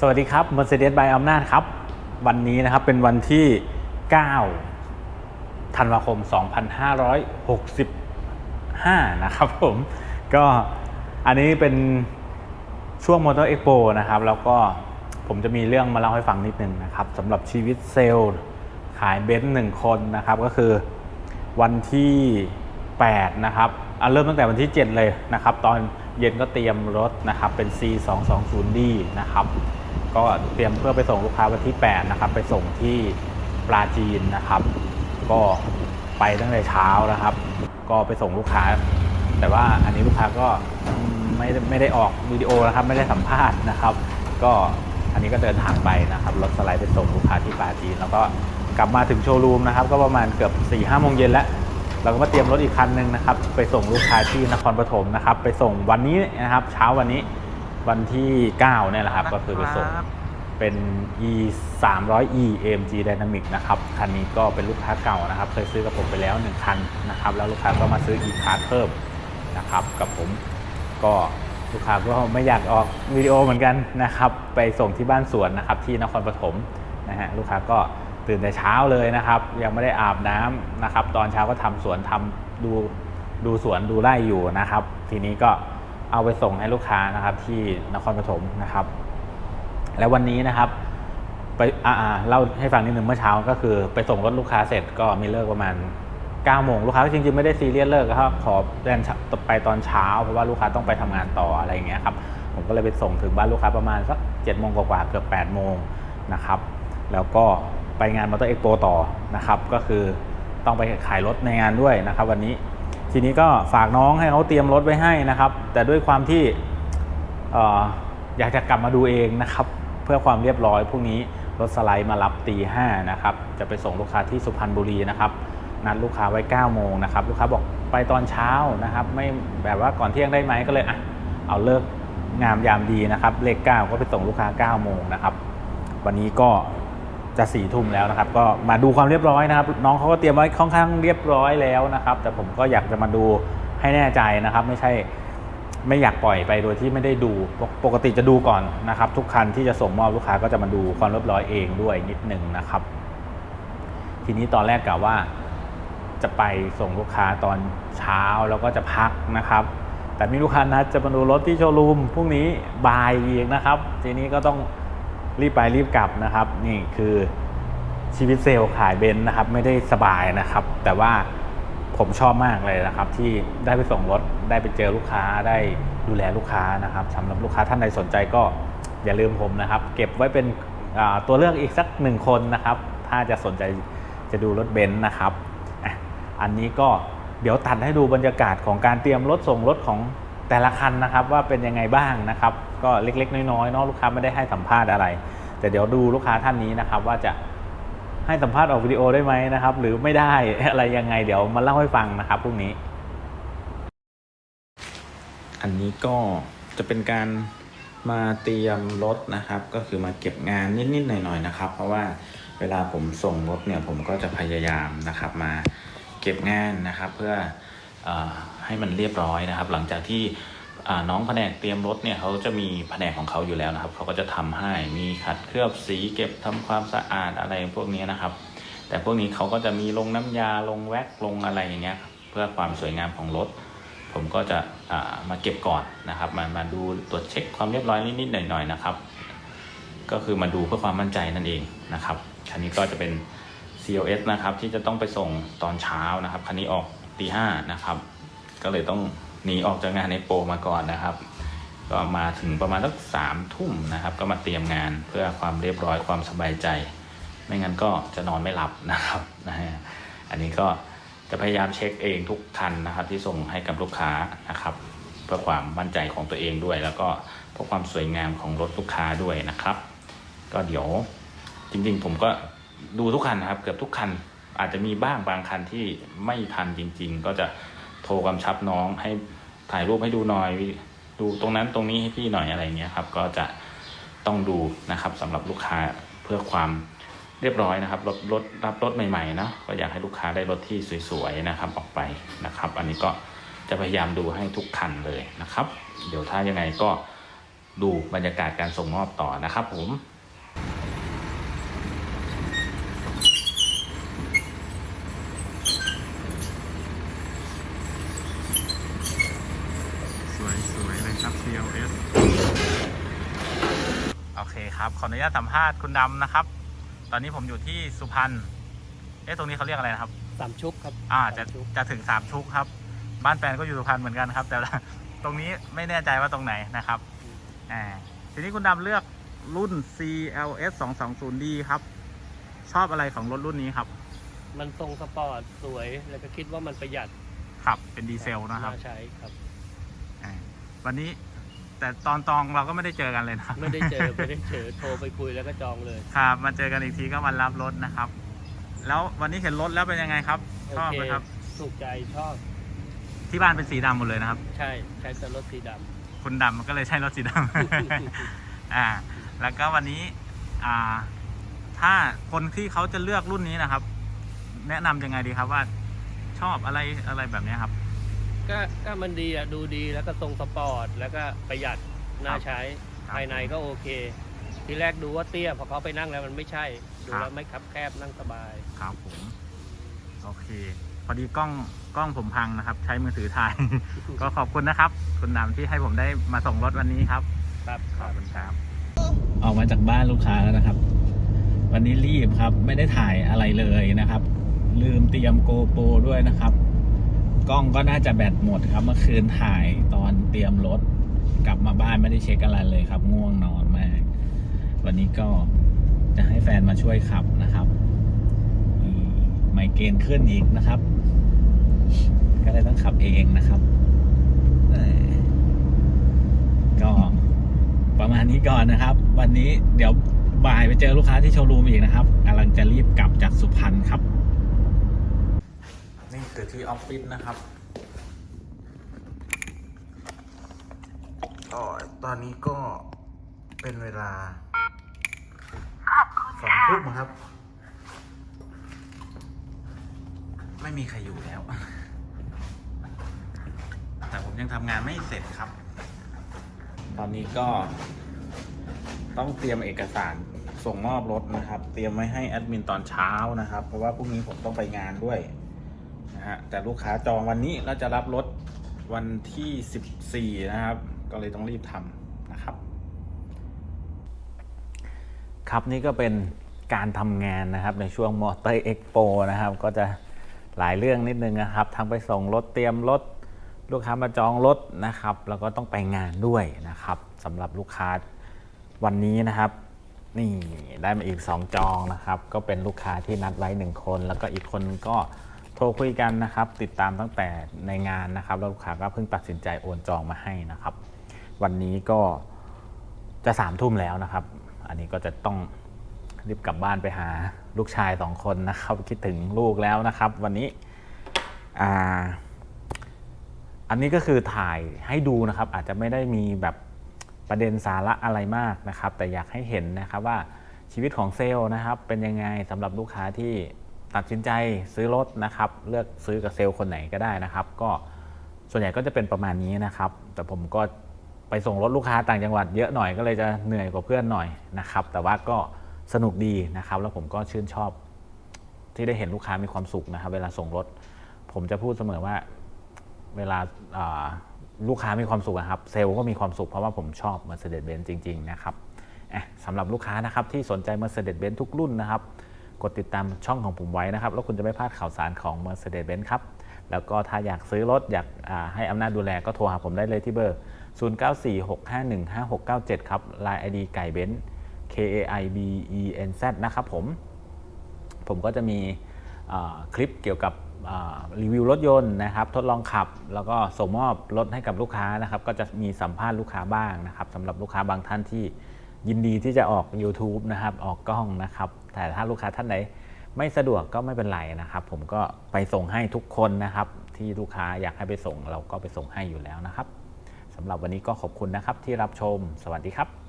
สวัสดีครับ Mercedes by อำนาจครับ วันนี้นะครับเป็นวันที่ 9 ธันวาคม 2565 นะครับผม ก็อันนี้เป็นช่วงมอเตอร์เอ็กโปนะครับ แล้วก็ผมจะมีเรื่องมาเล่าให้ฟังนิดนึงนะครับสำหรับชีวิตเซลล์ขายเบนซ์หนึ่งคนนะครับ ก็คือวันที่ 8 นะครับอะเริ่มตั้งแต่วันที่ 7 เลยนะครับ ตอนเย็นก็เตรียมรถนะครับ เป็น C 2 2 0 D นะครับ ก็เตรียมเพื่อไปส่งลูกค้าวันที่ 8 นะครับ ไปส่งที่ปลาจีนนะครับ ก็ไปตั้งแต่เช้านะครับ ก็ไปส่งลูกค้า แต่ว่าอันนี้ลูกค้าก็ไม่ไม่ได้ออกวิดีโอนะครับ ไม่ได้สัมภาษณ์นะครับ ก็อันนี้ก็เดินทางไปนะครับรถสไลด์ไปส่งลูกค้าที่ปลาจีน แล้วก็กลับมาถึงโชว์รูมนะครับ ก็ประมาณเกือบ4ี่ห้าโมงเย็นแล้ว เราก็มาเตรียมรถอีกคันหนึ่งนะครับ ไปส่งลูกค้าที่นครปฐมนะครับ ไปส่งวันนี้นะครับ เช้าวันนี้ วันที่9เนี่ยแหละครับ ก็คือไปส่งเป็น e 3 0 0 e AMG Dynamic นะครับ คันนี้ก็เป็นลูกค้าเก่านะครับ เคยซื้อกับผมไปแล้ว 1 คันนะครับ แล้วลูกค้าก็มาซื้อ e c a r d เพิ่มนะครับ กับผมก็ลูกค้าก็ไม่อยากออกวิดีโอเหมือนกันนะครับ ไปส่งที่บ้านสวนนะครับ ที่นครปฐมนะฮะลูกค้าก็ตื่นแต่เช้าเลยนะครับ ยังไม่ได้อาบน้ำนะครับ ตอนเช้าก็ทำสวนทำดูดูสวนดูไร่อยู่นะครับ ทีนี้ก็ เอาไปส่งให้ลูกค้านะครับที่นครปฐมนะครับ และวันนี้นะครับไปอ่าเล่าให้ฟังนิดนึงเมื่อเช้าก็คือ ไปส่งรถลูกค้าเสร็จก็มีเลิกประมาณ9โมงลูกค้าจริงๆไม่ได้ซีเรียสเลิกครับขอเดินไปตอนเช้าเพราะว่าลูกค้าต้องไปทำงานต่ออะไรอย่างเงี้ยครับผมก็เลยไปส่งถึงบ้านลูกค้าประมาณสัก7โมงกว่าเกือบ8โมงนะครับแล้วก็ไปงานมอเตอร์เอ็กโปต่อนะครับก็คือต้องไปขายรถในงานด้วยนะครับ วันนี้ ทีนี้ก็ฝากน้องให้เขาเตรียมรถไว้ให้นะครับ แต่ด้วยความที่ออยากจะกลับมาดูเองนะครับ เพื่อความเรียบร้อยพรุ่งนี้รถสไลด์มารับตีห้านะครับ จะไปส่งลูกค้าที่สุพรรณบุรีนะครับ นัดลูกค้าไว้9โมงนะครับ ลูกค้าบอกไปตอนเช้านะครับ ไม่แบบว่าก่อนเที่ยงได้ไหมก็เลยอะเอาเลิกงามยามดีนะครับ เลข9ก็ไปส่งลูกค้า9โมงนะครับ วันนี้ก็ จะสี่ทุ่มแล้วนะครับ ก็มาดูความเรียบร้อยนะครับ น้องเขาก็เตรียมไว้ค่อนข้างเรียบร้อยแล้วนะครับ แต่ผมก็อยากจะมาดูให้แน่ใจนะครับ ไม่ใช่ไม่อยากปล่อยไปโดยที่ไม่ได้ดูปกปกติจะดูก่อนนะครับ ทุกคันที่จะส่งมอบลูกค้าก็จะมาดูความเรียบร้อยเองด้วยนิดหนึ่งนะครับ ทีนี้ตอนแรกกะว่าจะไปส่งลูกค้าตอนเช้าแล้วก็จะพักนะครับ แต่มีลูกค้านัดจะมาดูรถที่โชว์รูมพรุ่งนี้บ่ายอีกนะครับ ทีนี้ก็ต้อง รีบไปรีบกลับนะครับ นี่คือชีวิตเซลล์ขายเบนซ์นะครับ ไม่ได้สบายนะครับ แต่ว่าผมชอบมากเลยนะครับ ที่ได้ไปส่งรถได้ไปเจอลูกค้าได้ดูแลลูกค้านะครับสำหรับลูกค้าท่านใดสนใจก็อย่าลืมผมนะครับ เก็บไว้เป็นตัวเลือกอีกสักหนึ่งคนนะครับ ถ้าจะสนใจจะดูรถเบนซ์นะครับอันนี้ก็เดี๋ยวตัดให้ดูบรรยากาศของการเตรียมรถส่งรถของแต่ละคันนะครับ ว่าเป็นยังไงบ้างนะครับ ก็เล็ก ๆ น้อยๆเนาะลูกค้าไม่ได้ให้สัมภาษณ์อะไร แต่เดี๋ยวดูลูกค้าท่านนี้นะครับ ว่าจะให้สัมภาษณ์ออกวิดีโอได้ไหมนะครับ หรือไม่ได้อะไรยังไง เดี๋ยวมาเล่าให้ฟังนะครับพรุ่งนี้ อันนี้ก็จะเป็นการมาเตรียมรถนะครับ ก็คือมาเก็บงานนิดๆหน่อยๆนะครับ เพราะว่าเวลาผมส่งรถเนี่ยผมก็จะพยายามนะครับ มาเก็บงานนะครับ เพื่ออให้มันเรียบร้อยนะครับ หลังจากที่ น้องแผนกเตรียมรถเนี่ยเขาจะมีแผนกของเขาอยู่แล้วนะครับเขาก็จะทำให้มีขัดเคลือบสีเก็บทำความสะอาดอะไรพวกนี้นะครับ แต่พวกนี้เขาก็จะมีลงน้ำยาลงแว็กลงอะไรอย่างเงี้ยเพื่อความสวยงามของรถ ผมก็จะมาเก็บก่อนนะครับมามาดูตรวจเช็คความเรียบร้อยนิดๆหน่อยๆนะครับ ก็คือมาดูเพื่อความมั่นใจนั่นเองนะครับคันนี้ก็จะเป็น COS นะครับที่จะต้องไปส่งตอนเช้านะครับคันนี้ออกตีห้านะครับ ก็เลยต้อง หนีออกจากงานในโปรมาก่อนนะครับ ก็มาถึงประมาณสักสามทุ่มนะครับ ก็มาเตรียมงานเพื่อความเรียบร้อยความสบายใจ ไม่งั้นก็จะนอนไม่หลับนะครับนะฮะอันนี้ก็จะพยายามเช็คเองทุกคันนะครับ ที่ส่งให้กับลูกค้านะครับ เพื่อความมั่นใจของตัวเองด้วย แล้วก็เพื่อความสวยงามของรถลูกค้าด้วยนะครับ ก็เดี๋ยวจริงๆ ผมก็ดูทุกคันนะครับ เกือบทุกคันอาจจะมีบ้างบางคันที่ไม่ทันจริง ๆ ก็จะโทรกำชับน้องให้ ถ่ายรูปให้ดูหน่อยดูตรงนั้นตรงนี้ให้พี่หน่อยอะไรเงี้ยครับ ก็จะต้องดูนะครับสำหรับลูกค้าเพื่อความเรียบร้อยนะครับรถรถรับรถใหม่ๆเนาะก็อยากให้ลูกค้าได้รถที่สวยๆนะครับออกไปนะครับ อันนี้ก็จะพยายามดูให้ทุกคันเลยนะครับ เดี๋ยวถ้ายังไงก็ดูบรรยากาศการส่งมอบต่อนะครับผม สวยสวยเลยครับ CLS โอเคครับขออนุญาตสัมภาษณ์คุณดำนะครับ ตอนนี้ผมอยู่ที่สุพรรณเอ๊ะตรงนี้เขาเรียกอะไรนะครับ สามชุกครับอ่าจะสามชุกจะถึงสามชุกครับ บ้านแฟนก็อยู่สุพรรณเหมือนกันครับ แต่ละตรงนี้ไม่แน่ใจว่าตรงไหนนะครับอ่าทีนี้คุณดำเลือกรุ่น CLS 220D ครับ ชอบอะไรของรถรุ่นนี้ครับ มันทรงสปอร์ตสวยแล้วก็คิดว่ามันประหยัดขับเป็นดีเซลนะครับาใช้ครับ อ่าวันนี้ แต่ตอนตองเราก็ไม่ได้เจอกันเลยนะครับไม่ได้เจอไม่ได้เจอโทรไปคุยแล้วก็จองเลยครับมาเจอกันอีกทีก็วันรับรถนะครับ แล้ววันนี้เห็นรถแล้วเป็นยังไงครับโอชอบเคไหมครับถูกใจชอบ ที่บ้านเป็นสีดำหมดเลยนะครับ ใช่ใช้แต่รถสีดคุณดำมันก็เลยใช้รถสีดำำอ่า แล้วก็วันนี้อ่า ถ้าคนที่เขาจะเลือกรุ่นนี้นะครับ แนะนำยังไงดีครับว่าชอบอะไรอะไรแบบเนี้ยครับ ก็ก็มันดีอะดูดีแล้วก็ทรงสปอร์ต แล้วก็ประหยัดน่าใช้ครับภายในก็โอเค ทีแรกดูว่าเตี้ยพอเขาไปนั่งแล้วมันไม่ใช่ดูครับ แล้วไม่คับแคบนั่งสบาย ครับผม โอเค พอดีกล้องกล้องผมพังนะครับ ใช้มือถือถ่าย ก็ขอบคุณนะครับ คุณดำที่ให้ผมได้มาส่งรถวันนี้ครับ ครับขอบคุณครับออกมาจากบ้านลูกค้าแล้วนะครับ วันนี้รีบครับ ไม่ได้ถ่ายอะไรเลยนะครับ ลืมเตรียมโกโปรด้วยนะครับ กล้องก็น่าจะแบตหมดครับ เมื่อคืนถ่ายตอนเตรียมรถ กลับมาบ้านไม่ได้เช็คอะไรเลยครับ ง่วงนอนมาก วันนี้ก็จะให้แฟนมาช่วยขับนะครับอืมไมเกรนขึ้นอีกนะครับ ก็เลยต้องขับเองนะครับก็ประมาณนี้ก่อนนะครับ วันนี้เดี๋ยวบ่ายไปเจอลูกค้าที่โชว์รูมอีกนะครับกำลังจะรีบกลับจากสุพรรณครับ นี่คือ ที่ออฟฟิศนะครับก็ตอนนี้ก็เป็นเวลาสองทุ่มครับ ไม่มีใครอยู่แล้ว แต่ผมยังทำงานไม่เสร็จครับ ตอนนี้ก็ต้องเตรียมเอกสารส่งมอบรถนะครับ เตรียมไว้ให้แอดมินตอนเช้านะครับ เพราะว่าพรุ่งนี้ผมต้องไปงานด้วยนะ ฮะ แต่ลูกค้าจองวันนี้แล้วจะรับรถวันที่ 14 นะครับ ก็เลยต้องรีบทำนะครับ ครับนี่ก็เป็นการทำงานนะครับในช่วงมอเตอร์เอ็กโปนะครับ ก็จะหลายเรื่องนิดนึงนะครับ ทั้งไปส่งรถเตรียมรถลูกค้ามาจองรถนะครับ แล้วก็ต้องไปงานด้วยนะครับสำหรับลูกค้าวันนี้นะครับ นี่ได้มาอีก 2 จองนะครับ ก็เป็นลูกค้าที่นัดไว้ 1 คน แล้วก็อีกคนก็ โทรคุยกันนะครับ ติดตามตั้งแต่ในงานนะครับแล้วลูกค้าก็เพิ่งตัดสินใจโอนจองมาให้นะครับ วันนี้ก็จะสามทุ่มแล้วนะครับ อันนี้ก็จะต้องรีบกลับบ้านไปหาลูกชายสองคนนะครับ คิดถึงลูกแล้วนะครับ วันนี้อ่าอันนี้ก็คือถ่ายให้ดูนะครับ อาจจะไม่ได้มีแบบประเด็นสาระอะไรมากนะครับ แต่อยากให้เห็นนะครับว่าชีวิตของเซลล์นะครับ เป็นยังไงสำหรับลูกค้าที่ ตัดสินใจซื้อรถนะครับ เลือกซื้อกับเซลล์คนไหนก็ได้นะครับ ก็ส่วนใหญ่ก็จะเป็นประมาณนี้นะครับ แต่ผมก็ไปส่งรถลูกค้าต่างจังหวัดเยอะหน่อยก็เลยจะเหนื่อยกว่าเพื่อนหน่อยนะครับ แต่ว่าก็สนุกดีนะครับ แล้วผมก็ชื่นชอบ ที่ได้เห็นลูกค้ามีความสุขนะครับ เวลาส่งรถ ผมจะพูดเสมอว่าเวลาาลูกค้ามีความสุขครับ เซลล์ก็มีความสุขเพราะว่าผมชอบ Mercedes-Benz จริง ๆ นะครับสำหรับลูกค้านะครับที่สนใจ Mercedes-Benz ทุกรุ่นนะครับ กดติดตามช่องของผมไว้นะครับ แล้วคุณจะไม่พลาดข่าวสารของ Mercedes-Benz ครับ แล้วก็ถ้าอยากซื้อรถ อยากาให้อำนาจดูแลก็โทรหาผมได้เลยที่เบอร์ 0946515697 ครับ Line ID ไก่เบนซ์ K A I B E N Z นะครับผม ผมก็จะมีคลิปเกี่ยวกับรีวิวรถยนต์นะครับ ทดลองขับ แล้วก็ส่งมอบรถให้กับลูกค้านะครับ ก็จะมีสัมภาษณ์ลูกค้าบ้างนะครับสำหรับลูกค้าบางท่านที่ยินดีที่จะออก YouTube นะครับ ออกกล้องนะครับ แต่ถ้าลูกค้าท่านไหนไม่สะดวกก็ไม่เป็นไรนะครับ ผมก็ไปส่งให้ทุกคนนะครับ ที่ลูกค้าอยากให้ไปส่งเราก็ไปส่งให้อยู่แล้วนะครับสำหรับวันนี้ก็ขอบคุณนะครับที่รับชม สวัสดีครับ